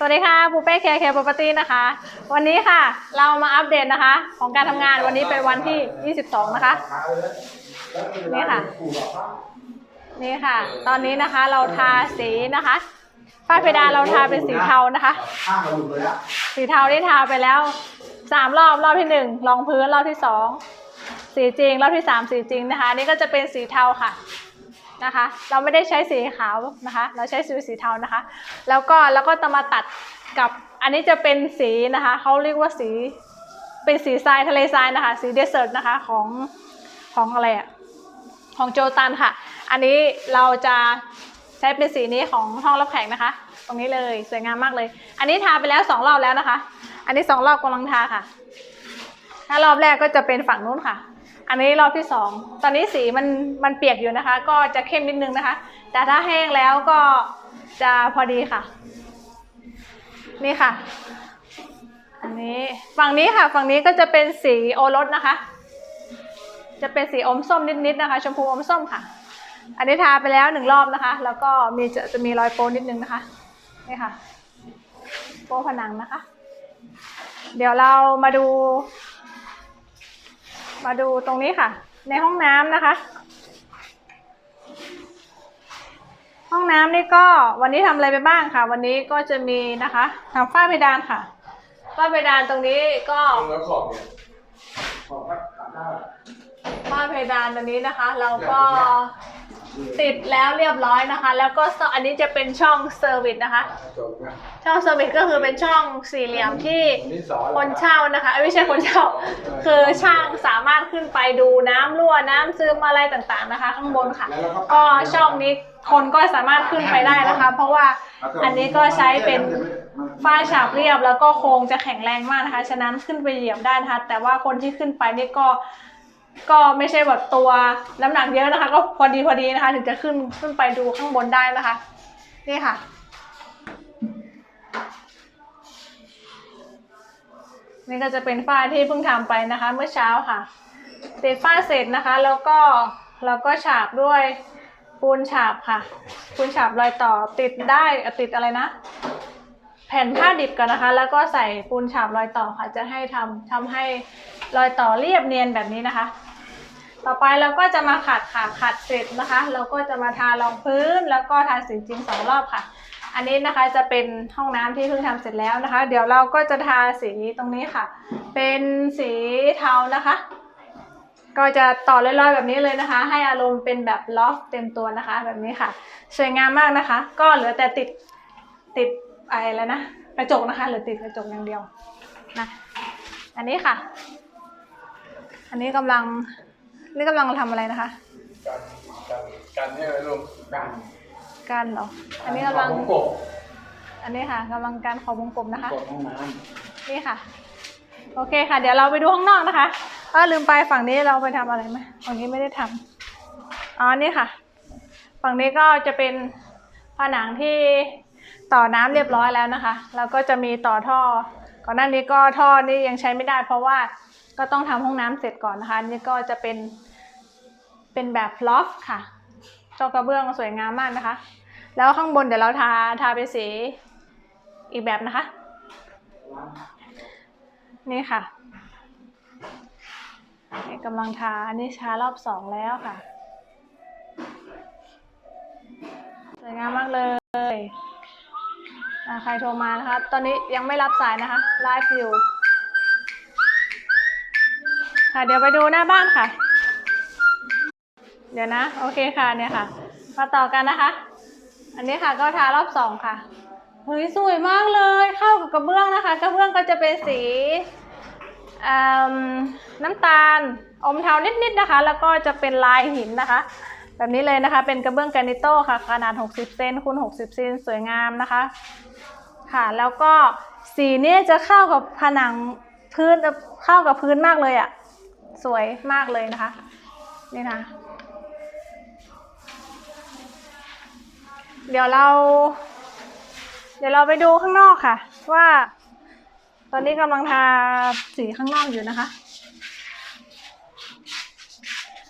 สวัสดีค่ะปูเป้แคร์แคร์ property นะคะ วันนี้ค่ะเรามาอัปเดตนะคะ ของการทำงานวันนี้เป็นวันที่ 22 นะคะ นี่ค่ะ นี่ค่ะ ตอนนี้นะคะเราทาสีนะคะฝ้าเพดานเราทาเป็นสีเทานะคะ ข้างเราหลุดเลยอะสีเทาได้ทาไปแล้วสามรอบรอบที่หนึ่งรองพื้นรอบที่สองสีจริงรอบที่สามสีจริงนะคะ นี่ก็จะเป็นสีเทาค่ะ นะคะ เราไม่ได้ใช้สีขาวนะคะ เราใช้สีสีเทานะคะ แล้วก็แล้วก็จะมาตัดกับอันนี้จะเป็นสีนะคะเขาเรียกว่าสีเป็นสีทรายทะเลทรายนะคะ สีเดสเซอร์ตนะคะของของอะไรอะของโจตันค่ะ อันนี้เราจะใช้เป็นสีนี้ของห้องรับแขกนะคะ ตรงนี้เลยสวยงามมากเลย อันนี้ทาไปแล้วสองรอบแล้วนะคะ อันนี้สองรอบกำลังทาค่ะ ถ้ารอบแรกก็จะเป็นฝั่งนู้นค่ะ อันนี้รอบที่สองตอนนี้สีมันมันเปียกอยู่นะคะ ก็จะเข้มนิดนึงนะคะ แต่ถ้าแห้งแล้วก็จะพอดีค่ะ นี่ค่ะ อันนี้ฝั่งนี้ค่ะ ฝั่งนี้ก็จะเป็นสีโอรสนะคะ จะเป็นสีอมส้มนิดๆนะคะ ชมพูอมส้มค่ะ อันนี้ทาไปแล้วหนึ่งรอบนะคะ แล้วก็มีจะจะมีรอยโปนิดนึงนะคะ นี่ค่ะ โปผนังนะคะ เดี๋ยวเรามาดู มาดูตรงนี้ค่ะ ในห้องน้ำนะคะ ห้องน้ำนี่ก็วันนี้ทำอะไรไปบ้างค่ะ วันนี้ก็จะมีนะคะทำฝ้าเพดานค่ะฝ้าเพดานตรงนี้ก็แล้วขอบเนี่ยขอบก็ขาดได้ฝ้าเพดานตรงนี้นะคะ เราก็ ติดแล้วเรียบร้อยนะคะ แล้วก็อันนี้จะเป็นช่องเซอร์วิสนะคะ ช่องเซอร์วิสก็คือเป็นช่องสี่เหลี่ยมที่คนเช่านะคะไม่ใช่คนเช่า คือช่างสามารถขึ้นไปดูน้ำรั่วน้ำซึมอะไรต่างๆนะคะ ข้างบนค่ะ ก็ช่องนี้คนก็สามารถขึ้นไปได้นะคะ เพราะว่าอันนี้ก็ใช้เป็นฝ้าฉาบเรียบแล้วก็โครงจะแข็งแรงมากนะคะ ฉะนั้นขึ้นไปเหยียบได้นะคะแต่ว่าคนที่ขึ้นไปนี่ก็ ก็ไม่ใช่แบบตัวน้ำหนักเยอะนะคะ ก็พอดีพอดีนะคะ ถึงจะขึ้นขึ้นไปดูข้างบนได้นะคะ นี่ค่ะ นี่ก็จะเป็นฝ้าที่เพิ่งทำไปนะคะ เมื่อเช้าค่ะติดฝ้าเสร็จนะคะ แล้วก็เราก็ฉาบด้วยปูนฉาบค่ะปูนฉาบรอยต่อติดได้ติดอะไรนะ แผ่นผ้าดิบก่อนนะคะ แล้วก็ใส่ปูนฉาบรอยต่อค่ะ จะให้ทำทำให้รอยต่อเรียบเนียนแบบนี้นะคะ ต่อไปเราก็จะมาขัดค่ะขัดเสร็จนะคะ เราก็จะมาทารองพื้น แล้วก็ทาสีจริงสองรอบค่ะ อันนี้นะคะจะเป็นห้องน้ำที่เพิ่งทำเสร็จแล้วนะคะ เดี๋ยวเราก็จะทาสีตรงนี้ค่ะ เป็นสีเทานะคะ ก็จะต่อลอยๆแบบนี้เลยนะคะ ให้อารมณ์เป็นแบบล็อกเต็มตัวนะคะ แบบนี้ค่ะ สวยงามมากนะคะ ก็เหลือแต่ติดติดอะไรแล้วนะกระจกนะคะเหลือติดกระจกอย่างเดียวนะอันนี้ค่ะ อันนี้กำลัง นี่กำลังทำอะไรนะคะกันกันกันเนี่ยลุงกันการเหรอ อันนี้กำลังของกบอันนี้ค่ะกำลังการขอวงกลมนะคะ กบห้องน้นี่ค่ะ โอเคค่ะ เดี๋ยวเราไปดูข้างนอกนะคะก็ลืมไปฝั่งนี้เราไปทำอะไรไหมฝั่งนี้ไม่ได้ทำอ๋อ นี่ค่ะ ฝั่งนี้ก็จะเป็นผนังที่ต่อน้ำเรียบร้อยแล้วนะคะ แล้วก็จะมีต่อท่อ ก่อนหน้านี้ก็ท่อนี่ยังใช้ไม่ได้ เพราะว่าก็ต้องทำห้องน้ำเสร็จก่อนนะคะ นี่ก็จะเป็น เป็นแบบฟลอฟค่ะจ้ากระเบื้องสวยงามมากนะคะ แล้วข้างบนเดี๋ยวเราทาทาไปนสีอีกแบบนะคะ นี่ค่ะกำลังทาอันนี้ช้ารอบสองแล้วค่ะ สวยงามมากเลยใครโทรมานะคะ ตอนนี้ยังไม่รับสายนะคะไลฟ์อยู่ค่ะเดี๋ยวไปดูหน้าบ้านค่ะ เดี๋ยวนะ โอเคค่ะเนี่ยค่ะ มาต่อกันนะคะ อันนี้ค่ะก็ทารอบสองค่ะเฮ้ยสวยมากเลยเข้ากับกระเบื้องนะคะ กระเบื้องก็จะเป็นสีน้ำตาลอมเทานิดๆนะคะ แล้วก็จะเป็นลายหินนะคะ แบบนี้เลยนะคะเป็นกระเบื้องแกรนิโต้ค่ะ ขนาด 60 เซนคูณ60 เซนสวยงามนะคะค่ะ แล้วก็สีนี้จะเข้ากับผนังพื้นเข้ากับพื้นมากเลยอะ่ะ สวยมากเลยนะคะ นี่นะ เดี๋ยวเรา เดี๋ยวเราไปดูข้างนอกค่ะ ว่า ตอนนี้กำลังทาสีข้างนอกอยู่นะคะ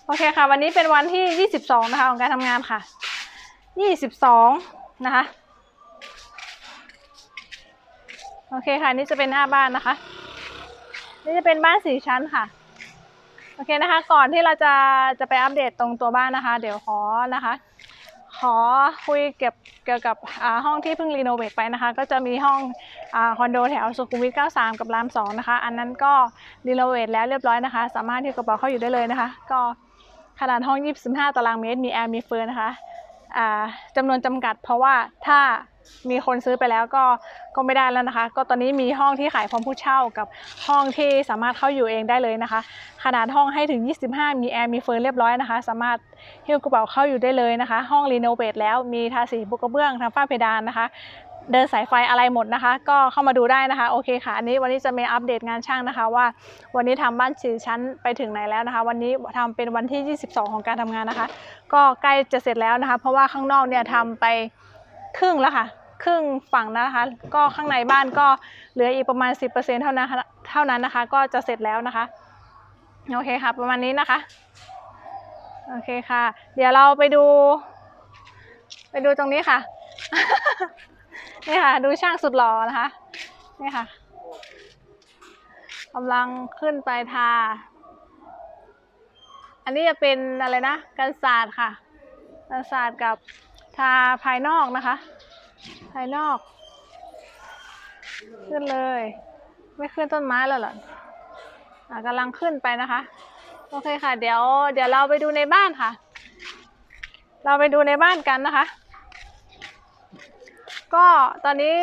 โอเคค่ะ วันนี้เป็นวันที่ 22 นะคะ ของการทำงานค่ะ 22 นะคะ โอเคค่ะ นี่จะเป็นหน้าบ้านนะคะ นี่จะเป็นบ้านสี่ชั้นค่ะโอเคนะคะ ก่อนที่เราจะจะไปอัปเดตตรงตัวบ้านนะคะ เดี๋ยวขอนะคะ ขอคุยเกี่ยวเกี่ยวกับห้องที่เพิ่งรีโนเวทไปนะคะ ก็จะมีห้องอคอนโดแถวสุขุมวิท 93 กับราม 2 นะคะ อันนั้นก็รีโนเวทแล้วเรียบร้อยนะคะ สามารถที่กระเป๋าเข้าอยู่ได้เลยนะคะ ก็ขนาดห้อง 25 ตารางเมตร มีแอร์มีเฟือนนะคะจำนวนจำกัดเพราะว่าถ้า มีคนซื้อไปแล้วก็ก็ไม่ได้แล้วนะคะ ก็ตอนนี้มีห้องที่ขายพร้อมผู้เช่ากับห้องที่สามารถเข้าอยู่เองได้เลยนะคะ ขนาดห้องให้ถึง 25 มีแอร์มีเฟือนเรียบร้อยนะคะ สามารถหิ้วกระเป๋าเข้าอยู่ได้เลยนะคะ ห้องรีโนเวทแล้วมีทาสีบุกระเบื้องทำฝ้าเพดานนะคะเดินสายไฟอะไรหมดนะคะ ก็เข้ามาดูได้นะคะโอเคค่ะอันนี้วันนี้จะมีอัปเดตงานช่างนะคะ ว่าวันนี้ทำบ้านสี่ชั้นไปถึงไหนแล้วนะคะ วันนี้ทำเป็นวันที่ 22 ของการทำงานนะคะ ก็ใกล้จะเสร็จแล้วนะคะ เพราะว่าข้างนอกเนี่ยทำไป ครึ่งแล้วค่ะ ครึ่งฝั่งนะคะ ก็ข้างในบ้านก็เหลืออีกประมาณ 10%เท่านั้นเท่านั้นนะคะ ก็จะเสร็จแล้วนะคะ โอเคค่ะ ประมาณนี้นะคะ โอเคค่ะ เดี๋ยวเราไปดู ไปดูตรงนี้ค่ะ นี่ค่ะ ดูช่างสุดหล่อนะคะ นี่ค่ะกำลังขึ้นไปทา อันนี้จะเป็นอะไรนะ กันศาสตร์ค่ะกันศาสตร์กับ ทาภายนอกนะคะ ภายนอก ขึ้นเลย ไม่ขึ้นต้นไม้แล้วเหรออะกำลังขึ้นไปนะคะ โอเคค่ะ เดี๋ยวเดี๋ยวเราไปดูในบ้านค่ะ เราไปดูในบ้านกันนะคะ ก็ตอนนี้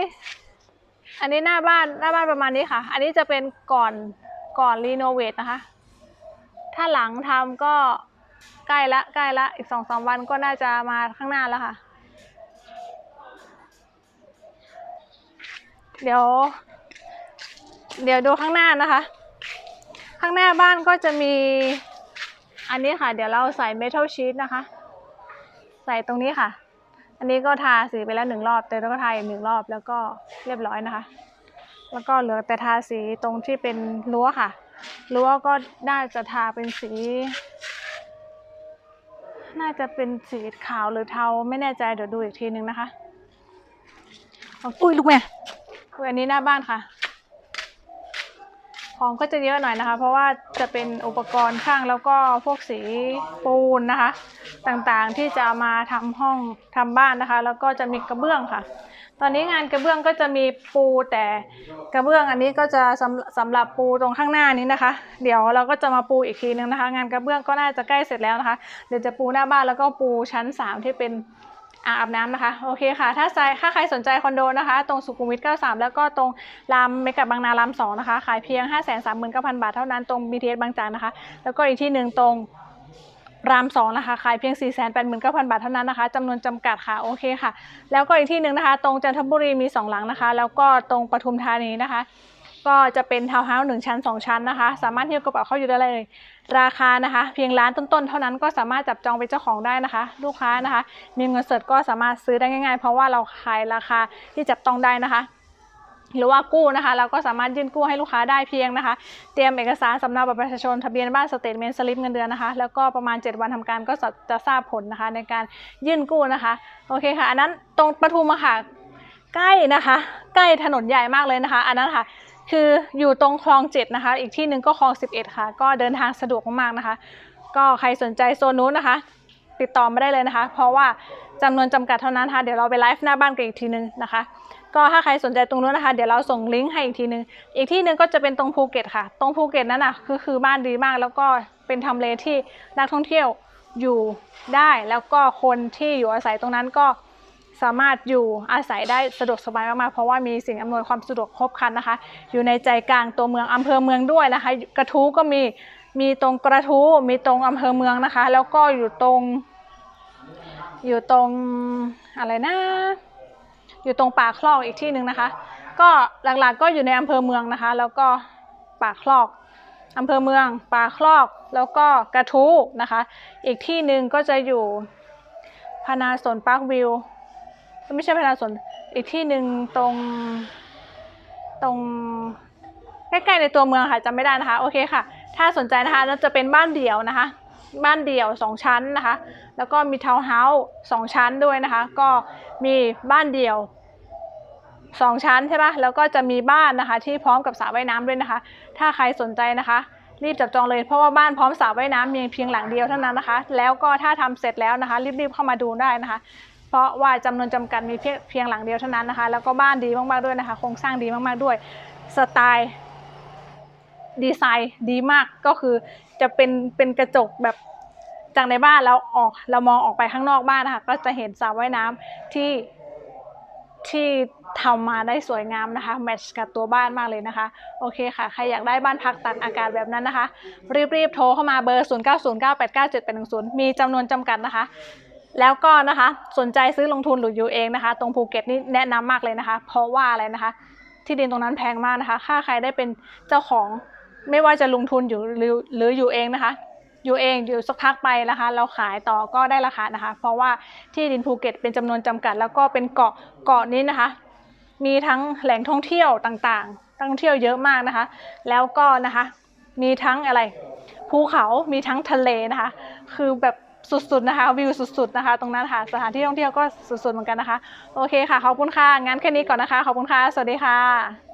อันนี้หน้าบ้านหน้าบ้านประมาณนี้ค่ะ อันนี้จะเป็นก่อนก่อนรีโนเวทนะคะ ถ้าหลังทำก็ใกล้ละใกล้ละอีกสองสามวันก็น่าจะมาข้างหน้าแล้วค่ะ เดี๋ยว เดี๋ยวดูข้างหน้านะคะ ข้างหน้าบ้านก็จะมี อันนี้ค่ะ เดี๋ยวเราใส่เมทัลชีตนะคะ ใส่ตรงนี้ค่ะ อันนี้ก็ทาสีไปแล้วหนึ่งรอบ แต่เราก็ทาอีกหนึ่งรอบแล้วก็เรียบร้อยนะคะ แล้วก็เหลือแต่ทาสีตรงที่เป็นรั้วค่ะ รั้วก็น่าจะทาเป็นสี น่าจะเป็นสีขาวหรือเทาไม่แน่ใจเดี๋ยวดูอีกทีนึงนะคะอุ้ยลูกแม่ อุ้ยอันนี้หน้าบ้านค่ะ ของก็จะเยอะหน่อยนะคะ เพราะว่าจะเป็นอุปกรณ์ข้างแล้วก็พวกสีปูนนะคะ ต่างๆที่จะามาทำห้องทำบ้านนะคะ แล้วก็จะมีกระเบื้องค่ะ ตอนนี้งานกระเบื้องก็จะมีปูแต่กระเบื้องอันนี้ก็จะสำสำหรับปูตรงข้างหน้านี้นะคะ เดี๋ยวเราก็จะมาปูอีกทีนึงนะคะ งานกระเบื้องก็น่าจะใกล้เสร็จแล้วนะคะ เดี๋ยวจะปูหน้าบ้านแล้วก็ปูชั้น 3 ที่เป็น อ่างอาบน้ำนะคะ โอเคค่ะ ถ้าใครถ้าใครสนใจคอนโดนะคะ ตรงสุขุมวิท 93 แล้วก็ตรงรามเมกะบางนาราม2นะคะ ขายเพียง 539,000 บาทเท่านั้น ตรง BTS บางจากนะคะ แล้วก็อีกที่หนึ่งตรงรามสองนะคะ ขายเพียง 4 8 9 0 0 0 บาทเท่านั้นนะคะจำนวนจำกัดค่ะ โอเคค่ะ แล้วก็อีกที่หนึ่งนะคะ ตรงจันทบุรีมี 2 หลังนะคะ แล้วก็ตรงปทุมธานีนะคะ ก็จะเป็นทาวน์เฮาส์หนึ่งชั้น 2 ชั้นนะคะ สามารถที่จะกระเป๋าเข้าอยู่ได้เลย ราคานะคะ เพียงล้านต้นๆ เท่านั้นก็สามารถจับจองเป็นเจ้าของได้นะคะ ลูกค้านะคะ มีเงินสดก็สามารถซื้อได้ง่ายๆ เพราะว่าเราขายราคาที่จับต้องได้นะคะหรือว่ากู้นะคะ เราก็สามารถยื่นกู้ให้ลูกค้าได้เพียงนะคะ เตรียมเอกสารสำเนาบัตรประชาชนทะเบียนบ้านสเตทเมนต์สลิปเงินเดือนนะคะ แล้วก็ประมาณ 7 วันทำการก็จะทราบผลนะคะ ในการยื่นกู้นะคะ โอเคค่ะ อันนั้นตรงปทุมค่ะ ใกล้นะคะ ใกล้ถนนใหญ่มากเลยนะคะ อันนั้นค่ะ คืออยู่ตรงคลองเจ็ดนะคะ อีกที่หนึ่งก็คลอง11ค่ะ ก็เดินทางสะดวกมากๆนะคะ ก็ใครสนใจโซนนู้นนะคะ ติดต่อมาได้เลยนะคะ เพราะว่าจำนวนจำกัดเท่านั้นค่ะ เดี๋ยวเราไปไลฟ์หน้าบ้านกันอีกทีนึงนะคะก็ถ้าใครสนใจตรงนู้นนะคะ เดี๋ยวเราส่งลิงก์ให้อีกทีนึง อีกที่หนึ่งก็จะเป็นตรงภูเก็ตค่ะ ตรงภูเก็ตนั้นน่ะคือคือบ้านดีมาก แล้วก็เป็นทำเลที่นักท่องเที่ยวอยู่ได้ แล้วก็คนที่อยู่อาศัยตรงนั้นก็ สามารถอยู่อาศัยได้สะดวกสบายมากๆ เพราะว่ามีสิ่งอำนวยความสะดวกครบครันนะคะ อยู่ในใจกลางตัวเมืองอำเภอเมืองด้วยนะคะ กระทู้ก็มีมีตรงกระทู้มีตรงอำเภอเมืองนะคะ แล้วก็อยู่ตรง อยู่ตรงอะไรนะ อยู่ตรงป่าคลอกอีกที่หนึ่งนะคะ ก็หลักๆก็อยู่ในอำเภอเมืองนะคะ แล้วก็ป่าคลอกอำเภอเมืองป่าคลอกแล้วก็กระทู้นะคะ อีกที่หนึ่งก็จะอยู่พนาสนปาร์ควิว ไม่ใช่พนาสนอีกที่หนึ่งตรง ตรงใกล้ๆในตัวเมืองค่ะจำไม่ได้นะคะ โอเคค่ะ ถ้าสนใจนะคะน่าจะเป็นบ้านเดี่ยวนะคะ บ้านเดี่ยวสองชั้นนะคะ แล้วก็มีทาวน์เฮาส์สองชั้นด้วยนะคะ ก็มีบ้านเดี่ยวสองชั้นใช่ปะแล้วก็จะมีบ้านนะคะ ที่พร้อมกับสระว่ายน้ำด้วยนะคะ ถ้าใครสนใจนะคะ รีบจับจองเลยเพราะว่าบ้านพร้อมสระว่ายน้ำมีเพียงหลังเดียวเท่านั้นนะคะ แล้วก็ถ้าทำเสร็จแล้วนะคะ รีบๆเข้ามาดูได้นะคะ ราะว่าจำนวนจำกัดมีเพียงหลังเดียวเท่านั้นนะคะ แล้วก็บ้านดีมากๆด้วยนะคะโครงสร้างดีมากๆด้วยสไตล์ดีไซน์ดีมากก็คือจะเป็นเป็นกระจกแบบจากในบ้านเราออกเรามองออกไปข้างนอกบ้านนะคะก็จะเห็นสระว่ายน้ำที่ที่ทำมาได้สวยงามนะคะแมทช์กับตัวบ้านมากเลยนะคะ โอเคค่ะใครอยากได้บ้านพักตัดอากาศแบบนั้นนะคะ รีบๆโทรเข้ามาเบอร์ 0 9 0 9 8 9 7 8 1 0 มีจำนวนจำกัดนะคะ แล้วก็นะคะสนใจซื้อลงทุนหรืออยู่เองนะคะ ตรงภูเก็ตนี่แนะนำมากเลยนะคะ เพราะว่าอะไรนะคะ ที่ดินตรงนั้นแพงมากนะคะ ถ้าใครได้เป็นเจ้าของไม่ว่าจะลงทุนอยู่หรือหรืออยู่เองนะคะ อยู่เองอยู่สักพักไปนะคะ เราขายต่อก็ได้ราคานะคะ เพราะว่าที่ดินภูเก็ตเป็นจำนวนจำกัด แล้วก็เป็นเกาะเกาะนี้นะคะ มีทั้งแหล่งท่องเที่ยวต่างๆท่องเที่ยวเยอะมากนะคะ แล้วก็นะคะ มีทั้งอะไร ภูเขา มีทั้งทะเลนะคะ คือแบบ สุดๆนะคะวิวสุดๆนะคะ ตรงนั้นค่ะสถานที่ท่องเที่ยวก็สุดๆเหมือนกันนะคะ โอเคค่ะขอบคุณค่ะงั้นแค่นี้ก่อนนะคะขอบคุณค่ะ สวัสดีค่ะ